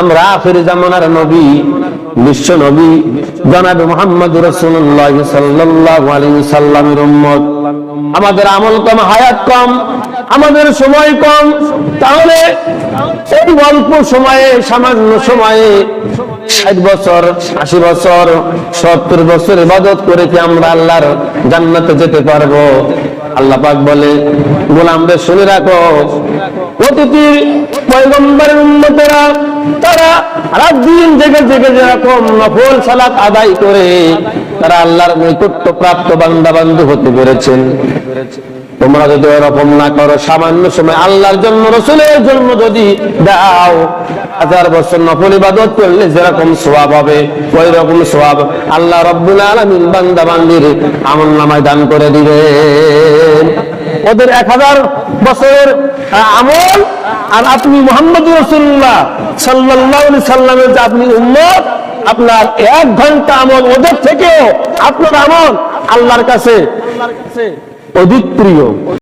আমরা আখের জামানার নবী, বিশ্ব নবী, জনাব মোহাম্মদ রসুল্লাহ সাল্লাল্লাহু আলাইহি সাল্লামের উম্মত। আমাদের আমল কম, হায়াত কম, আমাদের সময় কম। তাহলে এই অল্প সময়ে, সামান্য সময়ে ষাট বছর, আশি বছর, সত্তর বছর ইবাদত করে কি আমরা আল্লাহর জান্নাতে যেতে পারব? আল্লাহ পাক বলে, গোলামদের শুনে রাখো, অতিথির পয়গম্বরের উন্মতেরা তারা রাত দিন জেগে জেগে যেরকম নফল সালাত আদায় করে, তারা আল্লাহর নৈকট্য প্রাপ্ত বান্দা বান্ধব হতে পেরেছেন। তোমরা যদি এরকম না করো, সামান্য সময় আল্লাহর জন্য, রসুলের জন্য যদি দাও, হাজার বছর নফল ইবাদত করলে যেরকম সোয়াব হবে ওই রকম সোয়াব আল্লাহ রব্বুল আলমিন বান্দা বান্দির আমল নামায় দান করে দিবেন। ওদের এক হাজার বছরের আমল, আর আপনি মোহাম্মদ রসুল্লাহ সাল্লাহ সাল্লামের যে আপনি উম্মত, আপনার এক ঘণ্টা আমল ওদের থেকেও আপনার আমল আল্লাহর কাছে আল্লাহর কাছে। অধিক প্রিয়।